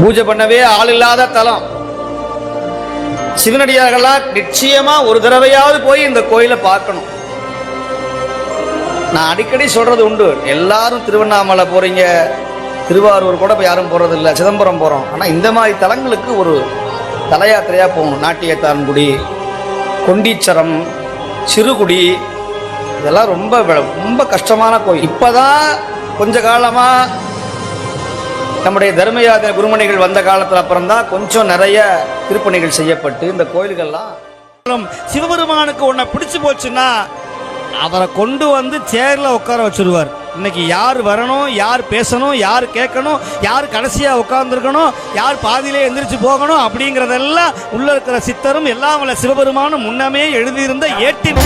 பூஜை பண்ணவே ஆள் இல்லாத தலம். சிவனடியார்களா நிச்சயமா ஒரு தடவையாவது போய் இந்த கோயிலை பார்க்கணும். நான் அடிக்கடி சொல்றது உண்டு. எல்லாரும் திருவண்ணாமலை போறீங்க திருவாரூர் கூட இப்போ யாரும் போறது இல்லை சிதம்பரம் போறோம். ஆனால் இந்த மாதிரி தலங்களுக்கு ஒரு தலையாத்திரையாக போகணும். நாட்டியத்தான்குடி கொண்டீச்சரம் சிறுகுடி இதெல்லாம் ரொம்ப ரொம்ப கஷ்டமான கோயில். இப்பதான் கொஞ்ச காலமாக நம்முடைய தர்மயாத குருமணிகள் வந்த காலத்துல அப்புறம் தான் கொஞ்சம் நிறைய திருப்பணிகள் செய்யப்பட்டு இந்த கோயில்கள்லாம் சிவபெருமானுக்கு உன்னை பிடிச்சு போச்சுன்னா அவரை கொண்டு வந்து சேர்ல உட்கார வச்சிருவார். இன்னைக்கு யார் வரணும் யார் பேசணும் யார் கேட்கணும் யார் கடைசியா உட்கார்ந்துருக்கணும் யார் பாதியிலே எந்திரிச்சு போகணும் அப்படிங்கறதெல்லாம் உள்ள இருக்கிற சித்தரும் எல்லாம் வல்ல சிவபெருமானும் முன்னமே எழுதியிருந்த ஏட்டின்